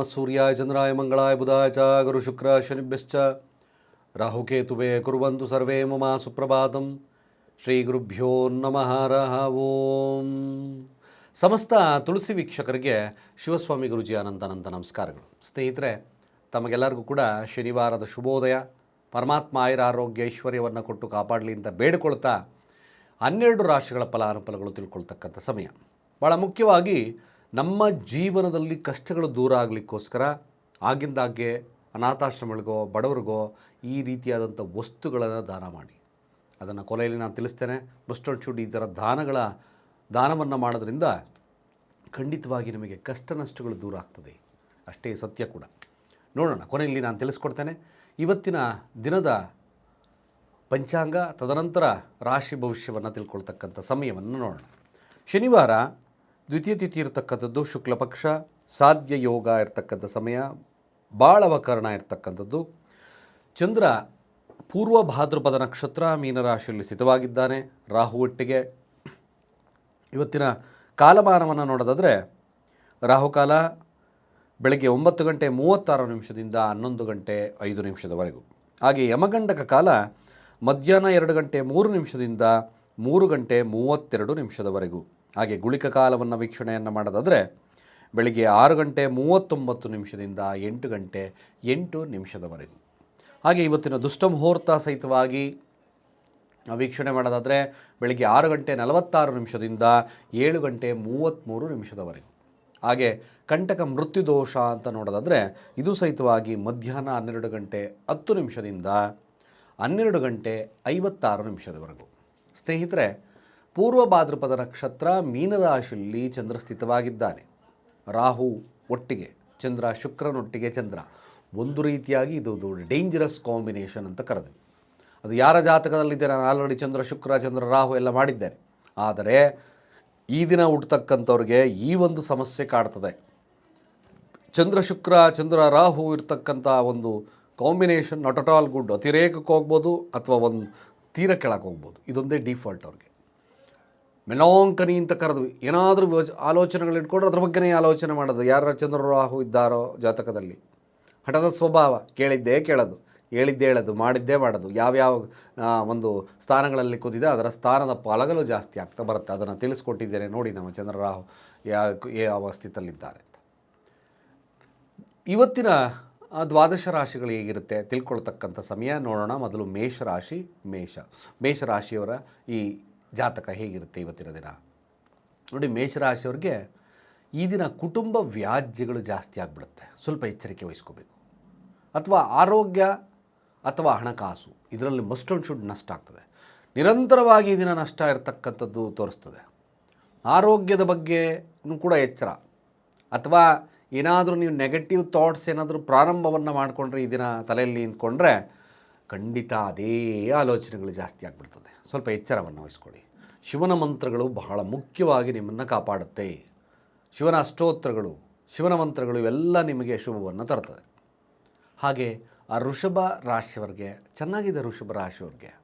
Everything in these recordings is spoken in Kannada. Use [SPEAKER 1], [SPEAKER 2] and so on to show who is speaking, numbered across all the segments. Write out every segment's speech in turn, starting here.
[SPEAKER 1] ನಮಃ ಸೂರ್ಯಾಯ ಚಂದ್ರಾಯ ಮಂಗಳಾಯ ಬುಧಾಯ ಚ, ಗುರು ಶುಕ್ರ, ಶನಿಭ್ಯಶ್ಚ. ರಾಹುಕೇತುವೆ ಕುರುವಂತು ಸರ್ವೇ ಮಮ ಸುಪ್ರಭಾತಂ. ಶ್ರೀ ಗುರುಭ್ಯೋ ನಮಃ ರಹವೋಂ ಓಂ. ಸಮಸ್ತ ತುಳಸಿ ವೀಕ್ಷಕರಿಗೆ ಶಿವಸ್ವಾಮಿ ಗುರುಜಿ ಅನಂತ ಅನಂತ ನಮಸ್ಕಾರಗಳು. ಸ್ನೇಹಿತರೆ, ತಮಗೆಲ್ಲರಿಗೂ ಕೂಡ ಶನಿವಾರದ ಶುಭೋದಯ. ಪರಮಾತ್ಮ ಆಯುರ ಆರೋಗ್ಯ ಐಶ್ವರ್ಯವನ್ನು ಕೊಟ್ಟು ಕಾಪಾಡಲಿ ಅಂತ ಬೇಡಿಕೊಳ್ತಾ ಹನ್ನೆರಡು ರಾಶಿಗಳ ಫಲಾನುಫಲಗಳು ತಿಳ್ಕೊಳ್ತಕ್ಕಂಥ ಸಮಯ. ಭಾಳ ಮುಖ್ಯವಾಗಿ ನಮ್ಮ ಜೀವನದಲ್ಲಿ ಕಷ್ಟಗಳು ದೂರ ಆಗಲಿಕ್ಕೋಸ್ಕರ ಆಗಿಂದಾಗ್ಗೆ ಅನಾಥಾಶ್ರಮಗಳಿಗೋ, ಬಡವರಿಗೋ ಈ ರೀತಿಯಾದಂಥ ವಸ್ತುಗಳನ್ನು ದಾನ ಮಾಡಿ. ಅದನ್ನು ಕೊಲೆಯಲ್ಲಿ ನಾನು ತಿಳಿಸ್ತೇನೆ. ಮಸ್ಟರ್ಡ್ ಚೂಡಿ ಈ ಥರ ದಾನಗಳ ದಾನವನ್ನು ಮಾಡೋದ್ರಿಂದ ಖಂಡಿತವಾಗಿ ನಿಮಗೆ ಕಷ್ಟ ನಷ್ಟಗಳು ದೂರ ಆಗ್ತದೆ. ಅಷ್ಟೇ ಸತ್ಯ ಕೂಡ. ನೋಡೋಣ, ಕೊನೆಯಲ್ಲಿ ನಾನು ತಿಳಿಸ್ಕೊಡ್ತೇನೆ. ಇವತ್ತಿನ ದಿನದ ಪಂಚಾಂಗ, ತದನಂತರ ರಾಶಿ ಭವಿಷ್ಯವನ್ನು ತಿಳ್ಕೊಳ್ತಕ್ಕಂಥ ಸಮಯವನ್ನು ನೋಡೋಣ. ಶನಿವಾರ ದ್ವಿತೀಯ ತಿಥಿ ಇರತಕ್ಕಂಥದ್ದು ಶುಕ್ಲ ಪಕ್ಷ ಸಾಧ್ಯ ಯೋಗ ಇರತಕ್ಕಂಥ ಸಮಯ, ಬಾಳವಕರಣ ಇರತಕ್ಕಂಥದ್ದು. ಚಂದ್ರ ಪೂರ್ವ ಭಾದ್ರಪದ ನಕ್ಷತ್ರ ಮೀನರಾಶಿಯಲ್ಲಿ ಸ್ಥಿತವಾಗಿದ್ದಾನೆ. ರಾಹು ಒಟ್ಟಿಗೆ. ಇವತ್ತಿನ ಕಾಲಮಾನವನ್ನು ನೋಡೋದಾದರೆ ರಾಹುಕಾಲ ಬೆಳಗ್ಗೆ ಒಂಬತ್ತು ಗಂಟೆ ಮೂವತ್ತಾರು ನಿಮಿಷದಿಂದ ಹನ್ನೊಂದು ಗಂಟೆ ಐದು ನಿಮಿಷದವರೆಗೂ. ಹಾಗೆ ಯಮಗಂಡಕ ಕಾಲ ಮಧ್ಯಾಹ್ನ ಎರಡು ಗಂಟೆ ಮೂರು ನಿಮಿಷದಿಂದ ಮೂರು ಗಂಟೆ ಮೂವತ್ತೆರಡು ನಿಮಿಷದವರೆಗೂ. ಹಾಗೆ ಗುಳಿಕ ಕಾಲವನ್ನು ವೀಕ್ಷಣೆಯನ್ನು ಮಾಡೋದಾದರೆ ಬೆಳಿಗ್ಗೆ ಆರು ಗಂಟೆ ಮೂವತ್ತೊಂಬತ್ತು ನಿಮಿಷದಿಂದ ಎಂಟು ಗಂಟೆ ಎಂಟು ನಿಮಿಷದವರೆಗೂ. ಹಾಗೆ ಇವತ್ತಿನ ದುಷ್ಟ ಮುಹೂರ್ತ ಸಹಿತವಾಗಿ ವೀಕ್ಷಣೆ ಮಾಡೋದಾದರೆ ಬೆಳಿಗ್ಗೆ ಆರು ಗಂಟೆ ನಲವತ್ತಾರು ನಿಮಿಷದಿಂದ ಏಳು ಗಂಟೆ ಮೂವತ್ತ್ಮೂರು ನಿಮಿಷದವರೆಗೂ. ಹಾಗೆ ಕಂಟಕ ಮೃತ್ಯು ದೋಷ ಅಂತ ನೋಡೋದಾದರೆ ಇದು ಸಹಿತವಾಗಿ ಮಧ್ಯಾಹ್ನ ಹನ್ನೆರಡು ಗಂಟೆ ಹತ್ತು ನಿಮಿಷದಿಂದ ಹನ್ನೆರಡು ಗಂಟೆ ಐವತ್ತಾರು ನಿಮಿಷದವರೆಗೂ. ಸ್ನೇಹಿತರೆ ಪೂರ್ವ ಭಾದ್ರಪದ ನಕ್ಷತ್ರ ಮೀನರಾಶಿಯಲ್ಲಿ ಚಂದ್ರ ಸ್ಥಿತವಾಗಿದ್ದಾನೆ ರಾಹು ಒಟ್ಟಿಗೆ ಚಂದ್ರ, ಶುಕ್ರನೊಟ್ಟಿಗೆ ಚಂದ್ರ. ಒಂದು ರೀತಿಯಾಗಿ ಇದು ಡೇಂಜರಸ್ ಕಾಂಬಿನೇಷನ್ ಅಂತ ಕರೆದ್ವಿ ಅದು ಯಾರ ಜಾತಕದಲ್ಲಿದೆ ನಾನು ಆಲ್ರೆಡಿ ಚಂದ್ರ, ಶುಕ್ರ, ಚಂದ್ರ, ರಾಹು ಎಲ್ಲ ಮಾಡಿದ್ದೇನೆ. ಆದರೆ ಈ ದಿನ ಹುಟ್ಟತಕ್ಕಂಥವ್ರಿಗೆ ಈ ಒಂದು ಸಮಸ್ಯೆ ಕಾಡ್ತದೆ. ಚಂದ್ರ, ಶುಕ್ರ, ಚಂದ್ರ, ರಾಹು ಇರ್ತಕ್ಕಂಥ ಒಂದು combination not at all good ಅತಿರೇಕಕ್ಕೆ ಹೋಗ್ಬೋದು ಅಥವಾ ಒಂದು ತೀರ ಕೆಳಕ್ಕೆ ಹೋಗ್ಬೋದು. ಇದೊಂದೇ ಡಿಫಾಲ್ಟ್ ಅವ್ರಿಗೆ. ಮೆಲಾಂಕನಿ ಅಂತ ಕರೆದು ಏನಾದರೂ ಆಲೋಚನೆಗಳು ಇಟ್ಕೊಂಡ್ರೆ ಅದ್ರ ಬಗ್ಗೆನೇ ಆಲೋಚನೆ ಮಾಡೋದು. ಯಾರು ಚಂದ್ರ ರಾಹು ಇದ್ದಾರೋ ಜಾತಕದಲ್ಲಿ. ಹಠದ ಸ್ವಭಾವ, ಕೇಳಿದ್ದೇ ಕೇಳೋದು. ಹೇಳಿದ್ದೇ ಹೇಳೋದು, ಮಾಡಿದ್ದೇ ಮಾಡೋದು. ಯಾವ್ಯಾವ ಒಂದು ಸ್ಥಾನಗಳಲ್ಲಿ ಕೂತಿದೆ ಅದರ ಸ್ಥಾನದ ಫಲಗಳು ಜಾಸ್ತಿ ಆಗ್ತಾ ಬರುತ್ತೆ. ಅದನ್ನು ತಿಳಿಸ್ಕೊಟ್ಟಿದ್ದೇನೆ ನೋಡಿ ನಮ್ಮ ಚಂದ್ರ ರಾಹು ಯಾವ ಸ್ಥಿತಿಯಲ್ಲಿದ್ದಾರೆ ಅಂತ. ಇವತ್ತಿನ ದ್ವಾದಶ ರಾಶಿಗಳು ಹೇಗಿರುತ್ತೆ ತಿಳ್ಕೊಳ್ತಕ್ಕಂಥ ಸಮಯ ನೋಡೋಣ. ಮೊದಲು ಮೇಷರಾಶಿ ಮೇಷ. ಮೇಷರಾಶಿಯವರ ಈ ಜಾತಕ ಹೇಗಿರುತ್ತೆ ಇವತ್ತಿನ ದಿನ? ನೋಡಿ, ಮೇಷರಾಶಿಯವ್ರಿಗೆ ಈ ದಿನ ಕುಟುಂಬ ವ್ಯಾಜ್ಯಗಳು ಜಾಸ್ತಿ ಆಗಿಬಿಡುತ್ತೆ. ಸ್ವಲ್ಪ ಎಚ್ಚರಿಕೆ ವಹಿಸ್ಕೋಬೇಕು. ಅಥವಾ ಆರೋಗ್ಯ ಅಥವಾ ಹಣಕಾಸು, ಇದರಲ್ಲಿ ಮಸ್ಟ್ ಆ್ಯಂಡ್ ಶುಡ್ ನಷ್ಟ ಆಗ್ತದೆ. ನಿರಂತರವಾಗಿ ಈ ದಿನ ನಷ್ಟ ಇರತಕ್ಕಂಥದ್ದು ತೋರಿಸ್ತದೆ. ಆರೋಗ್ಯದ ಬಗ್ಗೆ ಕೂಡ ಎಚ್ಚರ. ಅಥವಾ ಏನಾದರೂ ನೀವು ನೆಗೆಟಿವ್ ಥಾಟ್ಸ್ ಏನಾದರೂ ಪ್ರಾರಂಭವನ್ನು ಮಾಡಿಕೊಂಡ್ರೆ ಈ ದಿನ ತಲೆಯಲ್ಲಿ ನಿಂತ್ಕೊಂಡ್ರೆ ಖಂಡಿತ ಅದೇ ಆಲೋಚನೆಗಳು ಜಾಸ್ತಿ ಆಗಿಬಿಡ್ತದೆ. ಸ್ವಲ್ಪ ಎಚ್ಚರವನ್ನು ವಹಿಸ್ಕೊಳ್ಳಿ. ಶಿವನ ಮಂತ್ರಗಳು ಬಹಳ ಮುಖ್ಯವಾಗಿ ನಿಮ್ಮನ್ನು ಕಾಪಾಡುತ್ತೆ. ಶಿವನ ಅಷ್ಟೋತ್ತರಗಳು ಶಿವನ ಮಂತ್ರಗಳು ಇವೆಲ್ಲ ನಿಮಗೆ ಶುಭವನ್ನು ತರ್ತದೆ. ಹಾಗೆ ಆ ಋಷಭ ರಾಶಿಯವರಿಗೆ, ಚೆನ್ನಾಗಿದೆ ಋಷಭ ರಾಶಿಯವ್ರಿಗೆ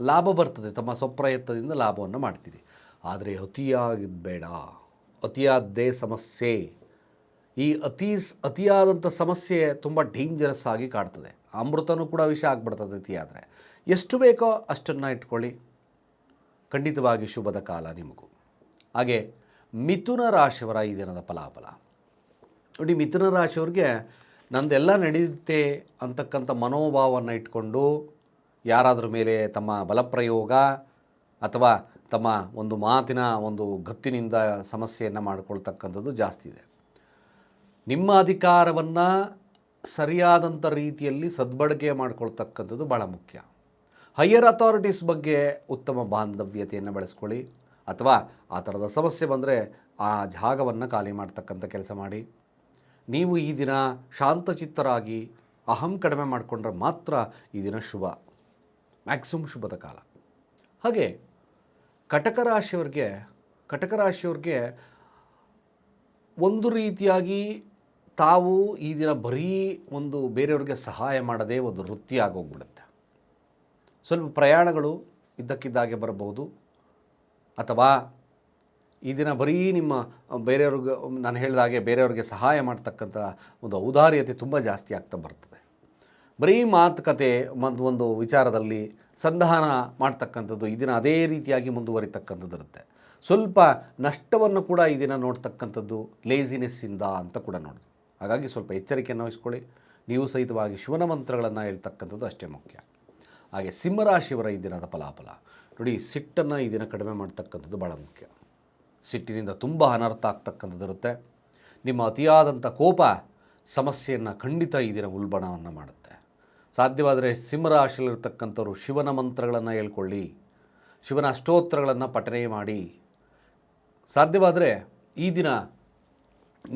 [SPEAKER 1] ಲಾಭ ಬರ್ತದೆ. ತಮ್ಮ ಸ್ವಪ್ರಯತ್ನದಿಂದ ಲಾಭವನ್ನು ಮಾಡ್ತೀರಿ. ಆದರೆ ಅತಿಯಾಗಿದ್ದು ಬೇಡ. ಅತಿಯಾದ್ದೇ ಸಮಸ್ಯೆ. ಈ ಅತಿ ಅತಿಯಾದಂಥ ಸಮಸ್ಯೆ ತುಂಬ ಡೇಂಜರಸ್ ಆಗಿ ಕಾಡ್ತದೆ. ಅಮೃತನೂ ಕೂಡ ವಿಷ ಆಗ್ಬಿಡ್ತದೆ ಆದರೆ ಎಷ್ಟು ಬೇಕೋ ಅಷ್ಟನ್ನು ಇಟ್ಕೊಳ್ಳಿ. ಖಂಡಿತವಾಗಿ ಶುಭದ ಕಾಲ ನಿಮಗೂ. ಹಾಗೆ ಮಿಥುನ ರಾಶಿಯವರ ಈ ದಿನದ ಫಲಾಫಲ. ನೋಡಿ, ಮಿಥುನ ರಾಶಿಯವ್ರಿಗೆ ನಂದೆಲ್ಲ ನಡೆಯುತ್ತೆ ಅಂತಕ್ಕಂಥ ಮನೋಭಾವವನ್ನು ಇಟ್ಕೊಂಡು ಯಾರಾದ್ರ ಮೇಲೆ ತಮ್ಮ ಬಲಪ್ರಯೋಗ ಅಥವಾ ತಮ್ಮ ಒಂದು ಮಾತಿನ ಒಂದು ಗತ್ತಿನಿಂದ ಸಮಸ್ಯೆಯನ್ನು ಮಾಡಿಕೊಳ್ತಕ್ಕಂಥದ್ದು ಜಾಸ್ತಿ ಇದೆ. ನಿಮ್ಮ ಅಧಿಕಾರವನ್ನು ಸರಿಯಾದಂಥ ರೀತಿಯಲ್ಲಿ ಸದ್ಬಳಕೆ ಮಾಡ್ಕೊಳ್ತಕ್ಕಂಥದ್ದು ಭಾಳ ಮುಖ್ಯ. ಹೈಯರ್ ಅಥಾರಿಟೀಸ್ ಬಗ್ಗೆ ಉತ್ತಮ ಬಾಂಧವ್ಯತೆಯನ್ನು ಬೆಳೆಸ್ಕೊಳ್ಳಿ. ಅಥವಾ ಆ ಥರದ ಸಮಸ್ಯೆ ಬಂದರೆ ಆ ಜಾಗವನ್ನು ಖಾಲಿ ಮಾಡ್ತಕ್ಕಂಥ ಕೆಲಸ ಮಾಡಿ. ನೀವು ಈ ದಿನ ಶಾಂತಚಿತ್ತರಾಗಿ, ಅಹಂ ಕಡಿಮೆ ಮಾಡಿಕೊಂಡ್ರೆ ಮಾತ್ರ ಈ ದಿನ ಶುಭ. ಮ್ಯಾಕ್ಸಿಮಮ್ ಶುಭದ ಕಾಲ. ಹಾಗೆ ಕಟಕ ರಾಶಿಯವ್ರಿಗೆ ಕಟಕ ರಾಶಿಯವ್ರಿಗೆ ಒಂದು ರೀತಿಯಾಗಿ ತಾವು ಈ ದಿನ ಬರೀ ಒಂದು ಬೇರೆಯವ್ರಿಗೆ ಸಹಾಯ ಮಾಡದೇ ಒಂದು ವೃತ್ತಿ ಆಗೋಗ್ಬಿಡುತ್ತೆ. ಸ್ವಲ್ಪ ಪ್ರಯಾಣಗಳು ಇದ್ದಕ್ಕಿದ್ದಾಗೆ ಬರಬಹುದು. ಅಥವಾ ಈ ದಿನ ಬರೀ ನಿಮ್ಮ ಬೇರೆಯವ್ರಿಗೆ, ನಾನು ಹೇಳಿದ ಹಾಗೆ ಬೇರೆಯವ್ರಿಗೆ ಸಹಾಯ ಮಾಡ್ತಕ್ಕಂಥ ಒಂದು ಔದಾರ್ಯತೆ ತುಂಬ ಜಾಸ್ತಿ ಆಗ್ತಾ ಬರ್ತದೆ. ಬರೀ ಮಾತುಕತೆ, ಒಂದು ವಿಚಾರದಲ್ಲಿ ಸಂಧಾನ ಮಾಡ್ತಕ್ಕಂಥದ್ದು ಈ ದಿನ ಅದೇ ರೀತಿಯಾಗಿ ಮುಂದುವರಿತಕ್ಕಂಥದ್ದು ಇರುತ್ತೆ ಸ್ವಲ್ಪ ನಷ್ಟವನ್ನು ಕೂಡ ಈ ದಿನ ನೋಡ್ತಕ್ಕಂಥದ್ದು ಲೇಸಿನೆಸ್ಸಿಂದ ಅಂತ ಕೂಡ ನೋಡಿ ಹಾಗಾಗಿ ಸ್ವಲ್ಪ ಎಚ್ಚರಿಕೆಯನ್ನು ವಹಿಸ್ಕೊಳ್ಳಿ. ನೀವು ಸಹಿತವಾಗಿ ಶಿವನ ಮಂತ್ರಗಳನ್ನು ಹೇಳ್ತಕ್ಕಂಥದ್ದು ಅಷ್ಟೇ ಮುಖ್ಯ. ಹಾಗೆ ಸಿಂಹರಾಶಿಯವರ ಈ ದಿನದ ಫಲಾಫಲ. ನೋಡಿ, ಸಿಟ್ಟನ್ನು ಈ ದಿನ ಕಡಿಮೆ ಮಾಡ್ತಕ್ಕಂಥದ್ದು ಭಾಳ ಮುಖ್ಯ. ಸಿಟ್ಟಿನಿಂದ ತುಂಬ ಅನರ್ಥ ಆಗ್ತಕ್ಕಂಥದ್ದು ಇರುತ್ತೆ. ನಿಮ್ಮ ಅತಿಯಾದಂಥ ಕೋಪ ಸಮಸ್ಯೆಯನ್ನು ಖಂಡಿತ ಈ ದಿನ ಉಲ್ಬಣವನ್ನು ಮಾಡುತ್ತೆ. ಸಾಧ್ಯವಾದರೆ ಸಿಂಹರಾಶಿಯಲ್ಲಿರ್ತಕ್ಕಂಥವ್ರು ಶಿವನ ಮಂತ್ರಗಳನ್ನು ಹೇಳ್ಕೊಳ್ಳಿ. ಶಿವನ ಅಷ್ಟೋತ್ರಗಳನ್ನು ಪಠನೆ ಮಾಡಿ. ಸಾಧ್ಯವಾದರೆ ಈ ದಿನ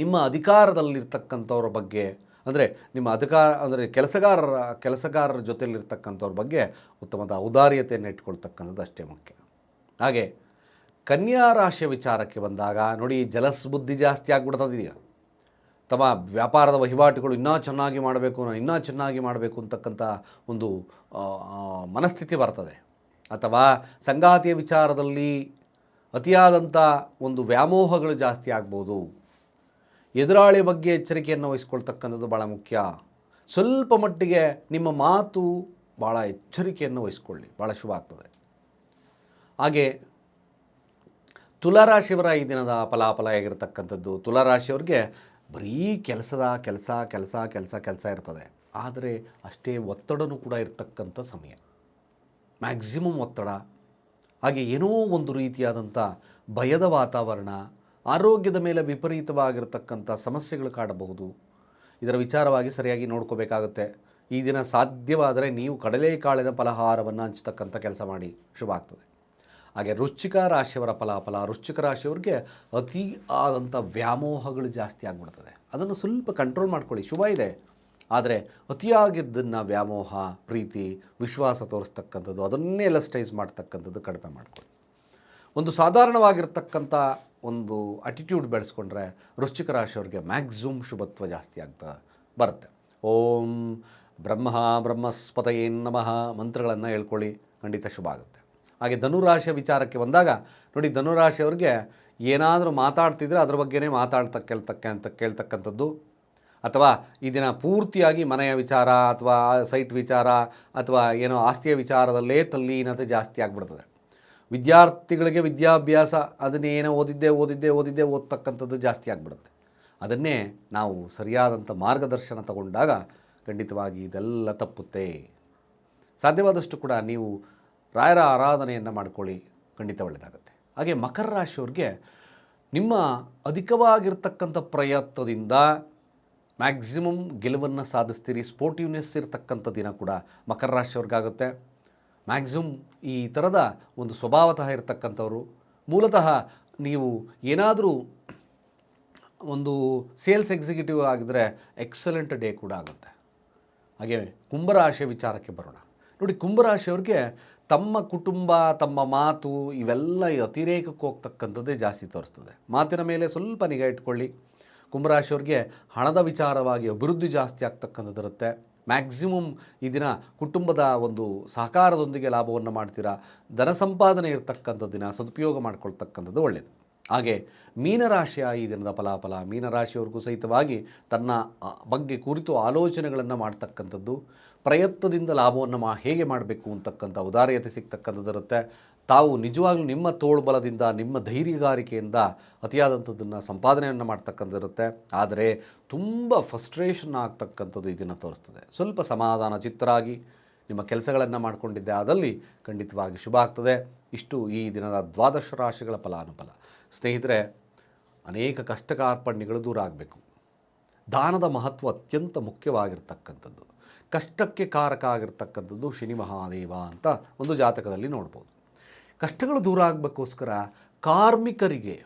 [SPEAKER 1] ನಿಮ್ಮ ಅಧಿಕಾರದಲ್ಲಿರ್ತಕ್ಕಂಥವ್ರ ಬಗ್ಗೆ, ಅಂದರೆ ನಿಮ್ಮ ಅಧಿಕಾರ, ಅಂದರೆ ಕೆಲಸಗಾರರ ಕೆಲಸಗಾರರ ಜೊತೆಯಲ್ಲಿರ್ತಕ್ಕಂಥವ್ರ ಬಗ್ಗೆ ಉತ್ತಮದ ಔದಾರ್ಯತೆಯನ್ನು ಇಟ್ಕೊಳ್ತಕ್ಕಂಥದ್ದು ಅಷ್ಟೇ ಮುಖ್ಯ. ಹಾಗೆ ಕನ್ಯಾ ರಾಶಿಯ ವಿಚಾರಕ್ಕೆ ಬಂದಾಗ ನೋಡಿ ಜಲಸ್ ಬುದ್ಧಿ ಜಾಸ್ತಿ ಆಗ್ಬಿಡ್ತದೆ ಈಗ ತಮ್ಮ ವ್ಯಾಪಾರದ ವಹಿವಾಟುಗಳು ಇನ್ನೂ ಚೆನ್ನಾಗಿ ಮಾಡಬೇಕು ನಾನು ಇನ್ನೂ ಚೆನ್ನಾಗಿ ಮಾಡಬೇಕು ಅಂತಕ್ಕಂಥ ಒಂದು ಮನಸ್ಥಿತಿ ಬರ್ತದೆ. ಅಥವಾ ಸಂಗಾತಿಯ ವಿಚಾರದಲ್ಲಿ ಅತಿಯಾದಂಥ ಒಂದು ವ್ಯಾಮೋಹಗಳು ಜಾಸ್ತಿ ಆಗ್ಬೋದು. ಎದುರಾಳಿ ಬಗ್ಗೆ ಎಚ್ಚರಿಕೆಯನ್ನು ವಹಿಸ್ಕೊಳ್ತಕ್ಕಂಥದ್ದು ಭಾಳ ಮುಖ್ಯ. ಸ್ವಲ್ಪ ಮಟ್ಟಿಗೆ ನಿಮ್ಮ ಮಾತು ಭಾಳ ಎಚ್ಚರಿಕೆಯನ್ನು ವಹಿಸ್ಕೊಳ್ಳಿ, ಭಾಳ ಶುಭ ಆಗ್ತದೆ. ಹಾಗೆ ತುಲಾರಾಶಿಯವರ ಈ ದಿನದ ಫಲಾಫಲ ಆಗಿರತಕ್ಕಂಥದ್ದು ತುಲಾರಾಶಿಯವ್ರಿಗೆ ಬರೀ ಕೆಲಸದ ಕೆಲಸ ಕೆಲಸ ಕೆಲಸ ಕೆಲಸ ಇರ್ತದೆ. ಆದರೆ ಅಷ್ಟೇ ಒತ್ತಡನೂ ಕೂಡ ಇರತಕ್ಕಂಥ ಸಮಯ. ಮ್ಯಾಕ್ಸಿಮಮ್ ಒತ್ತಡ. ಹಾಗೆ ಏನೋ ಒಂದು ರೀತಿಯಾದಂಥ ಭಯದ ವಾತಾವರಣ ಆರೋಗ್ಯದ ಮೇಲೆ ವಿಪರೀತವಾಗಿರತಕ್ಕಂಥ ಸಮಸ್ಯೆಗಳು ಕಾಡಬಹುದು. ಇದರ ವಿಚಾರವಾಗಿ ಸರಿಯಾಗಿ ನೋಡ್ಕೋಬೇಕಾಗುತ್ತೆ. ಈ ದಿನ ಸಾಧ್ಯವಾದರೆ ನೀವು ಕಡಲೆಕಾಳಿನ ಫಲಹಾರವನ್ನು ಹಂಚತಕ್ಕಂಥ ಕೆಲಸ ಮಾಡಿ. ಶುಭ ಆಗ್ತದೆ. ಹಾಗೆ ರುಚಿಕ ರಾಶಿಯವರ ಫಲಾಫಲ ರುಚಿಕ ರಾಶಿಯವ್ರಿಗೆ ಅತಿ ಆದಂಥ ವ್ಯಾಮೋಹಗಳು ಜಾಸ್ತಿ ಆಗಿಬಿಡ್ತದೆ. ಅದನ್ನು ಸ್ವಲ್ಪ ಕಂಟ್ರೋಲ್ ಮಾಡ್ಕೊಳ್ಳಿ. ಶುಭ ಇದೆ. ಆದರೆ ಅತಿಯಾಗಿದ್ದನ್ನು ವ್ಯಾಮೋಹ, ಪ್ರೀತಿ, ವಿಶ್ವಾಸ ತೋರಿಸ್ತಕ್ಕಂಥದ್ದು, ಅದನ್ನೇ ಎಲಸ್ಟೈಸ್ ಮಾಡ್ತಕ್ಕಂಥದ್ದು ಕಡಿಮೆ ಮಾಡ್ಕೊಳ್ಳಿ. ಒಂದು ಸಾಧಾರಣವಾಗಿರ್ತಕ್ಕಂಥ ಒಂದು ಅಟಿಟ್ಯೂಡ್ ಬೆಳೆಸ್ಕೊಂಡ್ರೆ ವೃಶ್ಚಿಕ ರಾಶಿಯವ್ರಿಗೆ ಮ್ಯಾಕ್ಸಿಮಮ್ ಶುಭತ್ವ ಜಾಸ್ತಿ ಆಗ್ತಾ ಬರುತ್ತೆ. ಓಂ ಬ್ರಹ್ಮ ಬ್ರಹ್ಮಸ್ಪತಯೇ ನಮಃ ಮಂತ್ರಗಳನ್ನು ಹೇಳ್ಕೊಳ್ಳಿ, ಖಂಡಿತ ಶುಭ ಆಗುತ್ತೆ. ಹಾಗೆ ಧನುರಾಶಿಯ ವಿಚಾರಕ್ಕೆ ಬಂದಾಗ, ನೋಡಿ ಧನುರಾಶಿಯವ್ರಿಗೆ ಏನಾದರೂ ಮಾತಾಡ್ತಿದ್ರೆ ಅದ್ರ ಬಗ್ಗೆನೇ ಮಾತಾಡ್ತಾ ಕೇಳ್ತಕ್ಕೆ ಅಂತ ಕೇಳ್ತಕ್ಕಂಥದ್ದು. ಅಥವಾ ಈ ದಿನ ಪೂರ್ತಿಯಾಗಿ ಮನೆಯ ವಿಚಾರ ಅಥವಾ ಸೈಟ್ ವಿಚಾರ ಅಥವಾ ಏನೋ ಆಸ್ತಿಯ ವಿಚಾರದಲ್ಲೇ ತಲ್ಲೀನತೆ ಜಾಸ್ತಿ ಆಗಿಬಿಡ್ತದೆ. ವಿದ್ಯಾರ್ಥಿಗಳಿಗೆ ವಿದ್ಯಾಭ್ಯಾಸ ಅದನ್ನೇನೋ ಓದಿದ್ದೆ ಓದಿದ್ದೆ ಓದಿದ್ದೆ ಓದ್ತಕ್ಕಂಥದ್ದು ಜಾಸ್ತಿ ಆಗಿಬಿಡುತ್ತೆ. ಅದನ್ನೇ ನಾವು ಸರಿಯಾದಂಥ ಮಾರ್ಗದರ್ಶನ ತಗೊಂಡಾಗ ಖಂಡಿತವಾಗಿ ಇದೆಲ್ಲ ತಪ್ಪುತ್ತೆ. ಸಾಧ್ಯವಾದಷ್ಟು ಕೂಡ ನೀವು ರಾಯರ ಆರಾಧನೆಯನ್ನು ಮಾಡ್ಕೊಳ್ಳಿ, ಖಂಡಿತ ಒಳ್ಳೆಯದಾಗುತ್ತೆ. ಹಾಗೆ ಮಕರ ರಾಶಿಯವ್ರಿಗೆ ನಿಮ್ಮ ಅಧಿಕವಾಗಿರ್ತಕ್ಕಂಥ ಪ್ರಯತ್ನದಿಂದ ಮ್ಯಾಕ್ಸಿಮಮ್ ಗೆಲುವನ್ನು ಸಾಧಿಸ್ತೀರಿ, ಸ್ಪೋರ್ಟಿವ್ನೆಸ್ ಇರತಕ್ಕಂಥ ದಿನ ಕೂಡ ಮಕರ ರಾಶಿಯವ್ರಿಗಾಗುತ್ತೆ. ಮ್ಯಾಕ್ಸಿಮಮ್ ಈ ಥರದ ಒಂದು ಸ್ವಭಾವತಃ ಇರತಕ್ಕಂಥವ್ರು. ಮೂಲತಃ ನೀವು ಏನಾದರೂ ಒಂದು ಸೇಲ್ಸ್ ಎಕ್ಸಿಕ್ಯೂಟಿವ್ ಆಗಿದ್ರೆ ಎಕ್ಸಲೆಂಟ್ ಡೇ ಕೂಡ ಆಗುತ್ತೆ. ಹಾಗೆ ಕುಂಭರಾಶಿಯ ವಿಚಾರಕ್ಕೆ ಬರೋಣ. ನೋಡಿ, ಕುಂಭರಾಶಿಯವ್ರಿಗೆ ತಮ್ಮ ಕುಟುಂಬ, ತಮ್ಮ ಮಾತು ಇವೆಲ್ಲ ಅತಿರೇಕಕ್ಕೆ ಹೋಗ್ತಕ್ಕಂಥದ್ದೇ ಜಾಸ್ತಿ ತೋರಿಸ್ತದೆ. ಮಾತಿನ ಮೇಲೆ ಸ್ವಲ್ಪ ನಿಗಾ ಇಟ್ಕೊಳ್ಳಿ. ಕುಂಭರಾಶಿಯವ್ರಿಗೆ ಹಣದ ವಿಚಾರವಾಗಿ ಅಭಿವೃದ್ಧಿ ಜಾಸ್ತಿ ಆಗ್ತಕ್ಕಂಥದ್ದು ಇರುತ್ತೆ ಮ್ಯಾಕ್ಸಿಮಮ್ ಈ ದಿನ ಕುಟುಂಬದ ಒಂದು ಸಹಕಾರದೊಂದಿಗೆ ಲಾಭವನ್ನು ಮಾಡ್ತೀರಾ? ಧನ ಸಂಪಾದನೆ ಇರತಕ್ಕಂಥ ದಿನ ಸದುಪಯೋಗ ಮಾಡಿಕೊಳ್ತಕ್ಕಂಥದ್ದು ಒಳ್ಳೆಯದು ಹಾಗೆ ಮೀನರಾಶಿಯ ಈ ದಿನದ ಫಲಾಫಲ, ಮೀನರಾಶಿಯವ್ರಿಗೂ ಸಹಿತವಾಗಿ ತನ್ನ ಬಗ್ಗೆ ಕುರಿತು ಆಲೋಚನೆಗಳನ್ನು ಮಾಡ್ತಕ್ಕಂಥದ್ದು ಪ್ರಯತ್ನದಿಂದ ಲಾಭವನ್ನು ಮಾ ಹೇಗೆ ಮಾಡಬೇಕು ಅಂತಕ್ಕಂಥ ಉದಾರ್ಯತೆ ಸಿಗ್ತಕ್ಕಂಥದ್ದಿರುತ್ತೆ. ತಾವು ನಿಜವಾಗ್ಲೂ ನಿಮ್ಮ ತೋಳ್ಬಲದಿಂದ ನಿಮ್ಮ ಧೈರ್ಯಗಾರಿಕೆಯಿಂದ ಅತಿಯಾದಂಥದ್ದನ್ನು ಸಂಪಾದನೆಯನ್ನು ಮಾಡ್ತಕ್ಕಂಥದ್ದಿರುತ್ತೆ. ಆದರೆ ತುಂಬ ಫ್ರಸ್ಟ್ರೇಷನ್ ಆಗ್ತಕ್ಕಂಥದ್ದು ಇದನ್ನು ತೋರಿಸ್ತದೆ. ಸ್ವಲ್ಪ ಸಮಾಧಾನ ಚಿತ್ತರಾಗಿ ನಿಮ್ಮ ಕೆಲಸಗಳನ್ನು ಮಾಡಿಕೊಂಡಿದ್ದೆ, ಆದಲ್ಲಿ ಖಂಡಿತವಾಗಿ ಶುಭ ಆಗ್ತದೆ. ಇಷ್ಟು ಈ ದಿನದ ದ್ವಾದಶ ರಾಶಿಗಳ ಫಲಾನುಫಲ. ಸ್ನೇಹಿತರೆ, ಅನೇಕ ಕಷ್ಟ ಕಾರ್ಪಣ್ಯಗಳು ದೂರ ಆಗಬೇಕು. ದಾನದ ಮಹತ್ವ ಅತ್ಯಂತ ಮುಖ್ಯವಾಗಿರ್ತಕ್ಕಂಥದ್ದು. ಕಷ್ಟಕ್ಕೆ ಕಾರಕ ಆಗಿರ್ತಕ್ಕಂಥದ್ದು ಶನಿ ಮಹಾದೇವ ಅಂತ ಒಂದು ಜಾತಕದಲ್ಲಿ ನೋಡ್ಬೋದು. ಕಷ್ಟಗಳು ದೂರ ಆಗಬೇಕೋಸ್ಕರ ಕಾರ್ಮಿಕರಿಗೆ,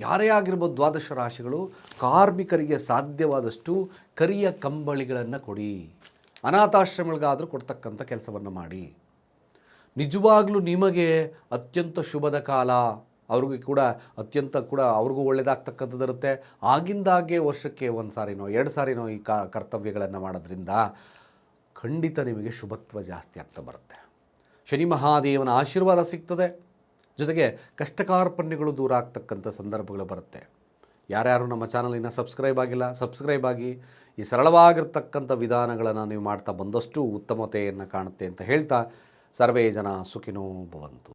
[SPEAKER 1] ಯಾರೇ ಆಗಿರ್ಬೋದು ದ್ವಾದಶ ರಾಶಿಗಳು, ಕಾರ್ಮಿಕರಿಗೆ ಸಾಧ್ಯವಾದಷ್ಟು ಕರಿಯ ಕಂಬಳಿಗಳನ್ನು ಕೊಡಿ. ಅನಾಥಾಶ್ರಮಗಳಿಗಾದರೂ ಕೊಡ್ತಕ್ಕಂಥ ಕೆಲಸವನ್ನು ಮಾಡಿ. ನಿಜವಾಗ್ಲೂ ನಿಮಗೆ ಅತ್ಯಂತ ಶುಭದ ಕಾಲ, ಅವ್ರಿಗೆ ಕೂಡ ಅತ್ಯಂತ ಕೂಡ ಅವ್ರಿಗೂ ಒಳ್ಳೆಯದಾಗ್ತಕ್ಕಂಥದ್ದಿರುತ್ತೆ ಆಗಿಂದಾಗೆ ವರ್ಷಕ್ಕೆ ಒಂದು ಸಾರಿನೋ ಎರಡು ಸಾರಿನೋ ಈ ಕರ್ತವ್ಯಗಳನ್ನು ಮಾಡೋದ್ರಿಂದ ಖಂಡಿತ ನಿಮಗೆ ಶುಭತ್ವ ಜಾಸ್ತಿ ಆಗ್ತಾ ಬರುತ್ತೆ. ಶನಿ ಮಹಾದೇವನ ಆಶೀರ್ವಾದ ಸಿಗ್ತದೆ. ಜೊತೆಗೆ ಕಷ್ಟಕಾರ್ಪಣ್ಯಗಳು ದೂರ ಆಗ್ತಕ್ಕಂಥ ಸಂದರ್ಭಗಳು ಬರುತ್ತೆ. ಯಾರ್ಯಾರು ನಮ್ಮ ಚಾನಲಿನ ಸಬ್ಸ್ಕ್ರೈಬ್ ಆಗಿಲ್ಲ, ಸಬ್ಸ್ಕ್ರೈಬ್ ಆಗಿ ಈ ಸರಳವಾಗಿರ್ತಕ್ಕಂಥ ವಿಧಾನಗಳನ್ನು ನೀವು ಮಾಡ್ತಾ ಬಂದಷ್ಟು ಉತ್ತಮತೆಯನ್ನು ಕಾಣುತ್ತೆ ಅಂತ ಹೇಳ್ತಾ ಸರ್ವೇ ಜನ ಸುಖಿನೋ ಭವಂತು.